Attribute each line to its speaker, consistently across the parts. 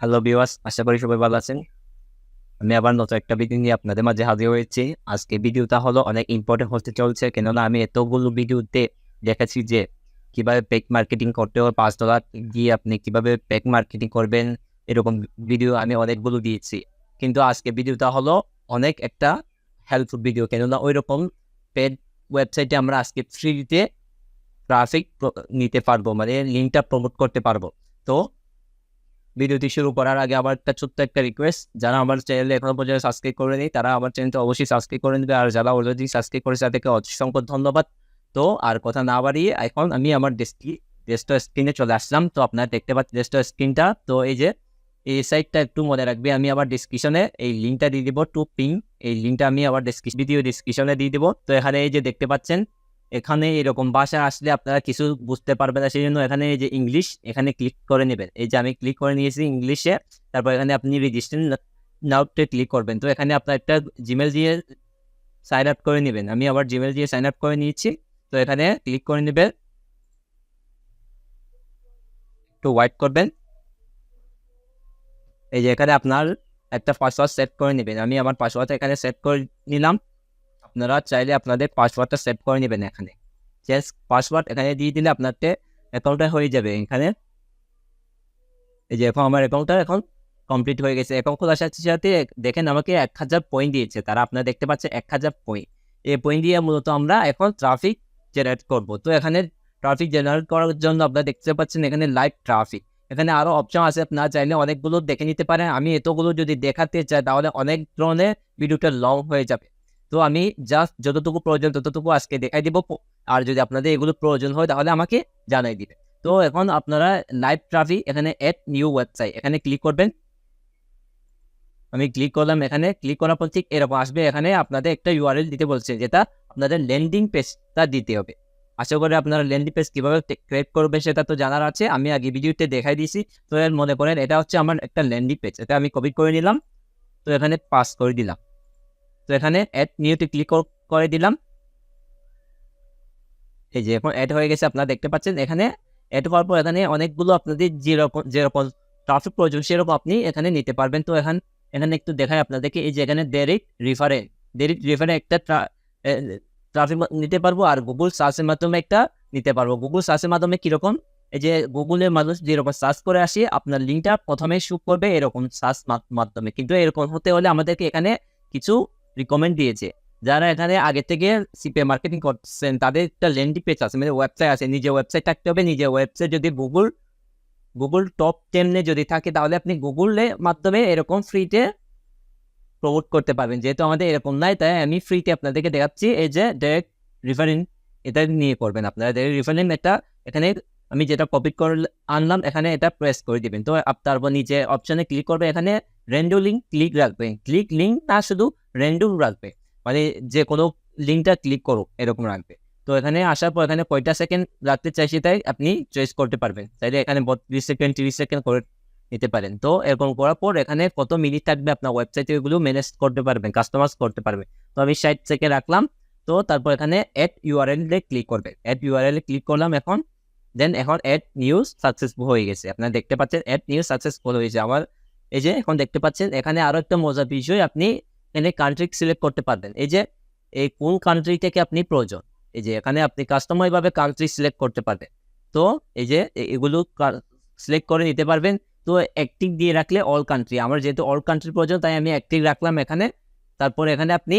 Speaker 1: Hello বিওয়াস আশা করি সবাই ভালো আছেন। আমি আবার নতুন একটা ভিডিও নিয়ে আপনাদের মাঝে হাজির হয়েছি। আজকে ভিডিওটা হলো অনেক ইম্পর্টেন্ট হতে চলছে, কেননা আমি এতগুলো ভিডিওতে দেখেছি যে কীভাবে পেক মার্কেটিং করতে হয়, পাঁচ ডলার দিয়ে আপনি কীভাবে পেক মার্কেটিং করবেন, এরকম ভিডিও আমি অনেকগুলো দিয়েছি। কিন্তু আজকে ভিডিওটা হলো অনেক একটা হেল্পফুল ভিডিও কেননা ওই রকম পেড ওয়েবসাইটে আমরা আজকে ফ্রিতে ট্রাফিক নিতে পারব মানে লিঙ্কটা প্রমোট করতে পারব। তো ভিডিওটি শুরু করার আগে আমার একটা ছোট্ট একটা রিকোয়েস্ট যারা আমার চ্যানেলে এখনও পর্যন্ত সাবস্ক্রাইব করে নেই, তারা আমার চ্যানেলটা অবশ্যই সাবস্ক্রাইব করে নেবে। আর যারা অলরেডি সাবস্ক্রাইব করেছে, তাদেরকে অসংখ্য ধন্যবাদ। তো আর কথা না বাড়িয়ে, এখন আমি আমার ডেস্কি ডেস্কটপ স্ক্রিনে চলে আসলাম। তো আপনারা দেখতে পাচ্ছেন ডেস্কটপ স্ক্রিনটা তো এই যে, এই সাইটটা একটু মনে রাখবে, আমি আবার ডিসক্রিপশনে এই লিঙ্কটা দিয়ে দিব টু পিং এই লিঙ্কটা আমি আবার ভিডিও ডিসক্রিপশনে দিয়ে দিব। তো এখানে এই যে দেখতে পাচ্ছেন এখানে এরকম ভাষা আসলে আপনারা কিছু বুঝতে পারবেন না সেই জন্য এখানে এই যে ইংলিশ এখানে ক্লিক করে নেবেন। এই যে আমি ক্লিক করে নিয়েছি ইংলিশে তারপর এখানে আপনি রেজিস্ট্রেশন নাউটে ক্লিক করবেন। তো এখানে আপনার একটা জিমেল দিয়ে সাইন আপ করে নেবেন। আমি আবার জিমেল দিয়ে সাইন আপ করে নিয়েছি। তো এখানে ক্লিক করে নেবেন। একটু ওয়াইট করবেন। এই যে এখানে আপনার একটা পাসওয়ার্ড সেট করে নেবেন। আমি আমার পাসওয়ার্ড এখানে সেট করে নিলাম। আপনারা চাইলে আপনাদের পাসওয়ার্ডটা সেট করে নেবেন এখানে। চেঞ্জ পাসওয়ার্ড এখানে দিয়ে দিলে আপনাদের অ্যাকাউন্টটা হয়ে যাবে এখানে। এই যে এখন আমার অ্যাকাউন্টটা এখন কমপ্লিট হয়ে গেছে। অ্যাকাউন্ট খোলার সাথে সাথে দেখেন আমাকে এক হাজার পয়েন্ট দিয়েছে। তারা আপনারা দেখতে পাচ্ছেন এক হাজার পয়েন্ট এই পয়েন্ট দিয়ে মূলত আমরা এখন ট্রাফিক জেনারেট করব। তো এখানে ট্রাফিক জেনারেট করার জন্য আপনারা দেখতে পাচ্ছেন এখানে লাইভ ট্রাফিক এখানে আরও অপশন আছে, আপনারা চাইলে অনেকগুলো দেখে নিতে পারেন। আমি এতগুলো যদি দেখাতে চাই, তাহলে অনেক ধরনের ভিডিওটা লং হয়ে যাবে। তো আমি জাস্ট যতটুকু প্রয়োজন ততটুকু আজকে দেখাই দিব। আর যদি আপনাদের এগুলো প্রয়োজন হয়, তাহলে আমাকে জানাই দিবে। তো এখন আপনারা লাইভ ট্রাফিক এখানে এড নিউ ওয়েবসাইট এখানে ক্লিক করবেন। আমি ক্লিক করলাম এখানে ক্লিক করার পর ঠিক এরকম আসবে। এখানে আপনাদের একটা ইউআরএল দিতে বলছে, যেটা আপনাদের ল্যান্ডিং পেজটা দিতে হবে। আশা করি আপনারা ল্যান্ডিং পেজ কীভাবে ক্রিয়েট করবে সেটা তো জানার আছে। আমি আগে ভিডিওতে দেখাই দিয়েছি। তো এর মনে করেন এটা হচ্ছে আমার একটা ল্যান্ডিং পেজ এটা আমি কপি করে নিলাম। তো এখানে পাস করে দিলাম। তো এখানে অ্যাড নিউতে ক্লিক করে দিলাম। এই যে এখন অ্যাড হয়ে গেছে, আপনারা দেখতে পাচ্ছেন, এখানে অ্যাড হওয়ার পর এখানে অনেকগুলো আপনাদের যেরকম যেরকম ট্রাফিক প্রয়োজন, সেরকম আপনি এখানে নিতে পারবেন। তো এখানে এখানে একটু দেখায় আপনাদেরকে, এই যে এখানে ডেরিক রিফারে ডেরিক রিফারে একটা ট্রাফিক নিতে পারব আর গুগল সার্চের মাধ্যমে একটা নিতে পারব। গুগল সার্চের মাধ্যমে কীরকম? এই যে গুগলের মানুষ যেরকম সার্চ করে আসে, আপনার লিঙ্কটা প্রথমে শুট করবে এরকম সার্চ মাধ্যমে। কিন্তু এরকম হতে হলে আমাদেরকে এখানে কিছু রিকমেন্ড দিয়েছে। যারা এখানে আগে থেকে সিপে মার্কেটিং করছেন তাদের একটা ল্যান্ডিং পেজ আছে মানে ওয়েবসাইট আছে, নিজের ওয়েবসাইট থাকতে হবে, নিজের ওয়েবসাইট যদি গুগল গুগল টপ টেনে যদি থাকে, তাহলে আপনি গুগলের মাধ্যমে এরকম ফ্রিতে প্রমোট করতে পারবেন। যেহেতু আমাদের এরকম নাই, তাই আমি ফ্রিতে আপনাদেরকে দেখাচ্ছি, এই যে ডাইরেক্ট রিফারেন্স এটা নিয়ে করবেন আপনারা। ডাইরেক্ট রিফারেন্স এটা এখানে আমি যেটা কপি করে আনলাম, এখানে এটা প্রেস করে দিবেন। তো তারপর নিচে অপশানে ক্লিক করবে, এখানে র্যান্ডো লিঙ্ক ক্লিক রাখবে। ক্লিক লিঙ্ক না শুধু র্যান্ডম রাখবে। মানে যে কোনো লিঙ্কটা ক্লিক করো, এরকম রাখবে। তো এখানে আসার পর এখানে কয়টা সেকেন্ড রাখতে চাই তাই আপনি চয়েস করতে পারবেন। চাইলে এখানে বত্রিশ সেকেন্ড তিরিশ সেকেন্ড করে নিতে পারেন। তো এরকম করার পর এখানে কত মিনিট থাকবে আপনার ওয়েবসাইটে এগুলো ম্যানেজ করতে পারবেন কাস্টমাইজ করতে পারবেন। তো আমি ষাট সেকেন্ড রাখলাম। তো তারপর এখানে অ্যাড ইউআরএলে ক্লিক করবেন অ্যাড ইউআরএলে ক্লিক করলাম এখন। দেন এখন অ্যাড নিউজ সাকসেসফুল হয়ে গেছে। আপনারা দেখতে পাচ্ছেন অ্যাড নিউজ সাকসেসফুল হয়েছে। আমার এই যে এখন দেখতে পাচ্ছেন, এখানে আরও একটা মজার বিষয় আপনি এখানে কান্ট্রি সিলেক্ট করতে পারবেন। এই যে, এই কোন কান্ট্রি থেকে আপনি প্রয়োজন? এই যে এখানে আপনি কাস্টমাইভাবে কান্ট্রি সিলেক্ট করতে পারবেন। তো এই যে এগুলো সিলেক্ট করে নিতে পারবেন। তো অ্যাক্টিভ দিয়ে রাখলে অল কান্ট্রি আমার যেহেতু অল কান্ট্রি প্রয়োজন, তাই আমি অ্যাক্টিভ রাখলাম এখানে। তারপর এখানে আপনি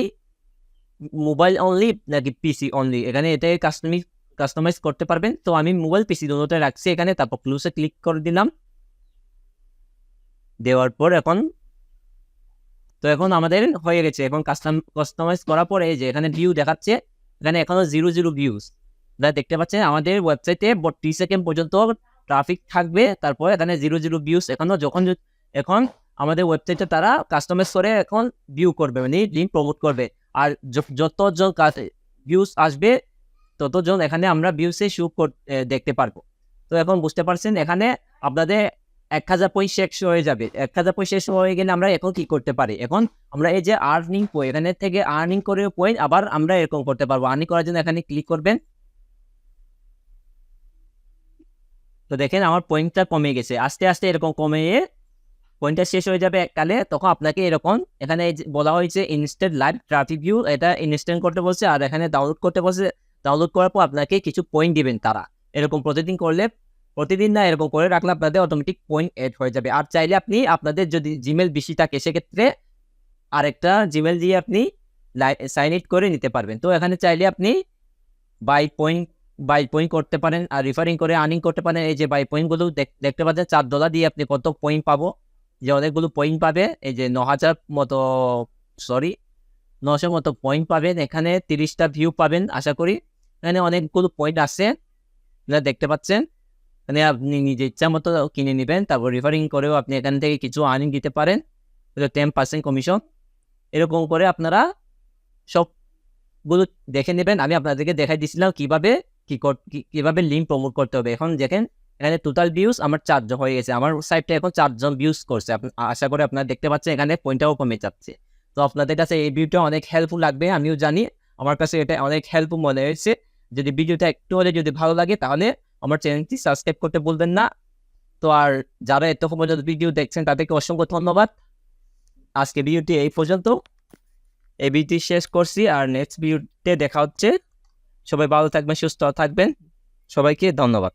Speaker 1: মোবাইল অনলি নাকি পিসি অনলি এখানে এটাই কাস্টমাইজ কাস্টমাইজ করতে পারবেন। তো আমি মোবাইল পিসি দুটোটা রাখছি এখানে, তারপর ক্লুসে ক্লিক করে দিলাম। দেওয়ার পর এখন, তো এখন আমাদের হয়ে গেছে। এখন কাস্টম কাস্টমাইজ করার পরে যে এখানে ভিউ দেখাচ্ছে, এখানে এখনও জিরো জিরো ভিউজ আপনারা দেখতে পাচ্ছেন আমাদের ওয়েবসাইটে বত্রিশ সেকেন্ড পর্যন্ত ট্রাফিক থাকবে। তারপর এখানে জিরো জিরো ভিউজ এখনও যখন, এখন আমাদের ওয়েবসাইটে তারা কাস্টমাইজ করে এখন ভিউ করবে মানে লিঙ্ক প্রমোট করবে। আর যতজন ভিউজ আসবে, ততজন এখানে আমরা ভিউসে শু দেখতে পারব। তো এখন বুঝতে পারছেন এখানে আপনাদের এক হাজার পয়েন্ট শেষ হয়ে যাবে। এক হাজার পয়েন্ট শেষ হয়ে গেলে আমরা এখন কি করতে পারি? এখন আমরা এই যে আর্নিং পয়েন্ট এখানে থেকে আর্নিং করে পয়েন্ট আবার আমরা এরকম করতে পারব। আর্নিং করার জন্য এখানে ক্লিক করবেন। তো দেখেন আমার পয়েন্টটা কমে গেছে। আস্তে আস্তে এরকম কমে পয়েন্টটা শেষ হয়ে যাবে এককালে। তখন আপনাকে এরকম এখানে বলা হয়েছে ইনস্ট্যান্ট লাইভ ট্রাফিক ভিউ এটা ইনস্ট্যান্ট করতে বলছে আর এখানে ডাউনলোড করতে বলছে। ডাউনলোড করার পর আপনাকে কিছু পয়েন্ট দিবেন তারা। এরকম প্রতিদিন করলে প্রতিদিন না এরকম করে রাখলে আপনাদের অটোমেটিক পয়েন্ট এড হয়ে যাবে। আর চাইলে আপনি আপনাদের যদি জিমেল বেশি থাকে, সেক্ষেত্রে আরেকটা জিমেল দিয়ে আপনি সাইন ইট করে নিতে পারবেন। তো এখানে চাইলে আপনি বাই পয়েন্ট বাই পয়েন্ট করতে পারেন। আর রিফারিং করে আর্নিং করতে পারেন। এই যে বাই পয়েন্টগুলো দেখতে পাচ্ছেন, চার ডলার দিয়ে আপনি কত পয়েন্ট পাবো? যে অনেকগুলো পয়েন্ট পাবে। এই যে ন হাজার মতো সরি নশো মতো পয়েন্ট পাবেন। এখানে তিরিশটা ভিউ পাবেন, আশা করি। এখানে অনেকগুলো পয়েন্ট আছে দেখতে পাচ্ছেন। এখানে আপনি নিজে ইচ্ছা মতো কিনে নেবেন, তারপর রিফারিং করেও আপনি এখান থেকে কিছু আর্নিং দিতে পারেন। টেন পার্সেন্ট কমিশন এরকম করে আপনারা সবগুলো দেখে নেবেন। আমি আপনাদেরকে দেখাই দিয়েছিলাম কীভাবে, কি- কীভাবে লিঙ্ক প্রমোট করতে হবে। এখন দেখেন, এখানে টোটাল ভিউজ আমার চারজন হয়ে গেছে। আমার সাইটটা এখন চারজন ভিউজ করছে। আশা করে আপনারা দেখতে পাচ্ছেন এখানে পয়েন্টটাও কমে যাচ্ছে। তো আপনাদের কাছে এই ভিউটা অনেক হেল্পফুল লাগবে, আমিও জানি। আমার কাছে এটা অনেক হেল্পফুল মনে হয়েছে। যদি ভিডিওটা একটু হলে যদি ভালো লাগে তাহলে আমার চ্যানেলটি সাবস্ক্রাইব করতে বলবেন না। তো আর যারা এতক্ষণ পর্যন্ত ভিডিও দেখছেন, তাদেরকে অসংখ্য ধন্যবাদ। আজকে ভিডিওটি এই পর্যন্ত। এই ভিডিওটি শেষ করছি আর নেক্সট ভিডিওতে দেখা হচ্ছে। সবাই ভালো থাকবেন, সুস্থ থাকবেন। সবাইকে ধন্যবাদ।